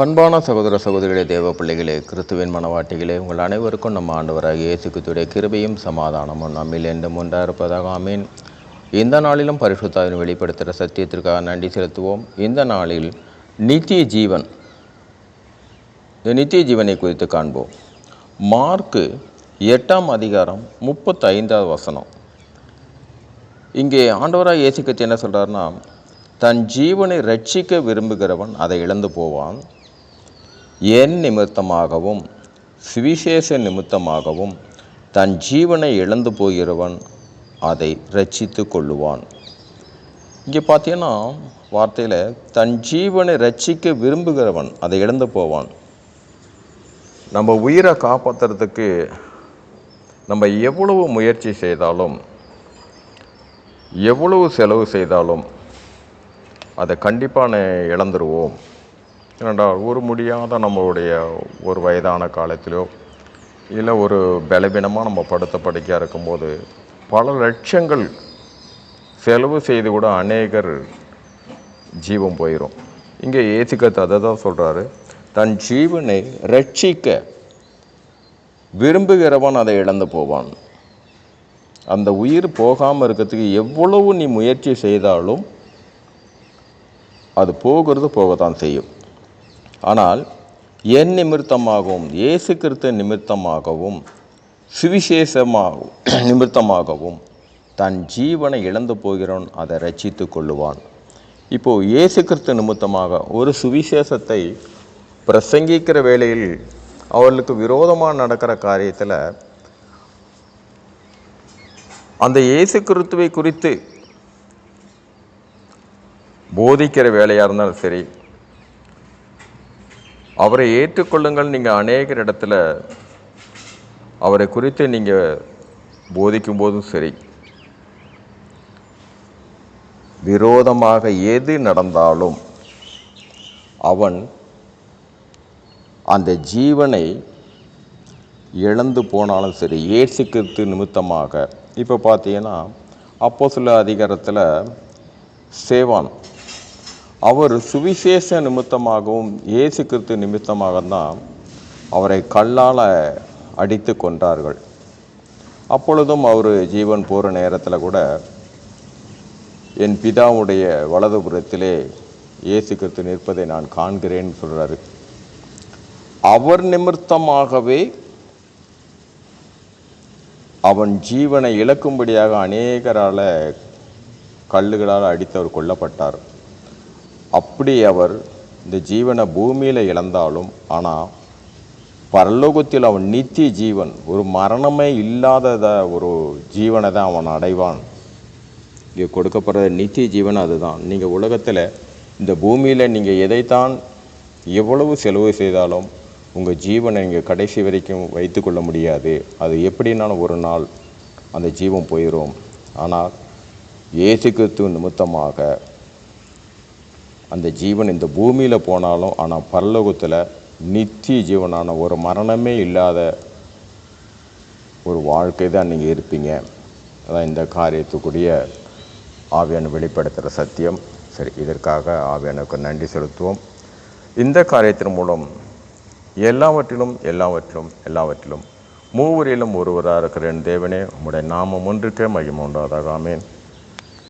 அன்பான சகோதர சகோதரிகளே தேவ பிள்ளைகளே கிறிஸ்துவின் மனவாட்டிகளே உங்கள் அனைவருக்கும் நம்ம ஆண்டவராக இயேசுக்குத்துடைய கிருபையும் சமாதானமும் நம்மில் என்றும் ஒன்றா இருப்பதாக ஆமீன். இந்த நாளிலும் பரிசுத்தாவின் வெளிப்படுத்துகிற சத்தியத்திற்காக நன்றி செலுத்துவோம். இந்த நாளில் நித்திய ஜீவன் இந்த நித்திய ஜீவனை குறித்து காண்போம். மார்க்கு எட்டாம் அதிகாரம் முப்பத்தைந்தாவது வசனம். இங்கே ஆண்டவராக இயேசு என்ன சொல்கிறாருன்னா தன் ஜீவனை ரட்சிக்க விரும்புகிறவன் அதை இழந்து போவான். என் நிமித்தமாகவும் சுவிசேஷ நிமித்தமாகவும் தன் ஜீவனை இழந்து போகிறவன் அதை ரட்சித்து கொள்ளுவான். இங்கே பார்த்தீங்கன்னா வார்த்தையில் தன் ஜீவனை ரட்சிக்க விரும்புகிறவன் அதை இழந்து போவான். நம்ம உயிரை காப்பாற்றுறதுக்கு நம்ம எவ்வளவு முயற்சி செய்தாலும் எவ்வளவு செலவு செய்தாலும் அதை கண்டிப்பாக இழந்துருவோம். ஏனென்றால் ஒரு முடியாத நம்மளுடைய ஒரு வயதான காலத்திலோ இல்லை ஒரு பலவீனமாக நம்ம படுத்த படுக்கையாக இருக்கும்போது பல லட்சங்கள் செலவு செய்து கூட அநேகர் ஜீவம் போயிடும் இங்கே ஏசிக்கத்து அதை தான் சொல்கிறாரு தன் ஜீவனை ரட்சிக்க விரும்புகிறவன் அதை இழந்து போவான். அந்த உயிர் போகாமல் இருக்கிறதுக்கு எவ்வளவு நீ முயற்சி செய்தாலும் அது போகிறது போகத்தான் செய்யும். ஆனால் என் நிமித்தமாகவும் இயேசு கிறிஸ்து நிமித்தமாகவும் சுவிசேஷமாகவும் நிமித்தமாகவும் தன் ஜீவனை இழந்து போகிறவன் அதை ரட்சித்து கொள்ளுவான். இப்போது இயேசு கிறிஸ்து நிமித்தமாக ஒரு சுவிசேஷத்தை பிரசங்கிக்கிற வேளையில் அவர்களுக்கு விரோதமாக நடக்கிற காரியத்தில் அந்த இயேசு கிறித்துவை குறித்து போதிக்கிற வேலையாக இருந்தாலும் சரி அவரை ஏற்றுக்கொள்ளுங்கள். நீங்கள் அநேகர் இடத்துல அவரை குறித்து நீங்கள் போதிக்கும் போதும் சரி. விரோதமாக எது நடந்தாலும் அவன் அந்த ஜீவனை இழந்து போனாலும் சரி ஏசுக்கிறது நிமித்தமாக. இப்போ பார்த்தீங்கன்னா அப்போ சில அதிகாரத்தில் சேவான் அவர் சுவிசேஷ நிமித்தமாகவும் இயேசு கிறிஸ்து நிமித்தமாக தான் அவரை கல்லால் அடித்து கொன்றார்கள். அப்பொழுதும் அவர் ஜீவன் போகிற நேரத்தில் கூட என் பிதாவுடைய வலதுபுறத்திலே இயேசு கிறிஸ்து நிற்பதை நான் காண்கிறேன்னு சொல்கிறாரு அவர் நிமித்தமாகவே அவன் ஜீவனை இழக்கும்படியாக அநேகரால் கல்லுகளால் அடித்து அவர் கொல்லப்பட்டார். அப்படி அவர் இந்த ஜீவனை பூமியில் இழந்தாலும் ஆனால் பரலோகத்தில் அவன் நித்திய ஜீவன் ஒரு மரணமே இல்லாதத ஒரு ஜீவனை தான் அவன் அடைவான். இங்கே கொடுக்கப்படுற நித்திய ஜீவன் அதுதான். நீங்கள் உலகத்தில் இந்த பூமியில் நீங்கள் எதைத்தான் எவ்வளவு செலவு செய்தாலும் உங்கள் ஜீவனை நீங்கள் கடைசி வரைக்கும் வைத்துக்கொள்ள முடியாது. அது எப்படின்னாலும் ஒரு நாள் அந்த ஜீவன் போயிடும் ஆனால் இயேசு கிறிஸ்து நிமித்தமாக அந்த ஜீவன் இந்த பூமியில் போனாலும் ஆனால் பரலோகத்தில் நித்திய ஜீவனான ஒரு மரணமே இல்லாத ஒரு வாழ்க்கை தான் நீங்கள் இருப்பீங்க. அதான் இந்த காரியத்துக்குரிய ஆவியான வெளிப்படுத்துகிற சத்தியம். சரி இதற்காக ஆவியானுக்கு நன்றி செலுத்துவோம். இந்த காரியத்தின் மூலம் எல்லாவற்றிலும் எல்லாவற்றிலும் எல்லாவற்றிலும் மூவரிலும் ஒருவராக இருக்கிற என் தேவனே உம்முடைய நாமம் ஒன்றுக்கே மகிமை உண்டாதாக ஆமேன்.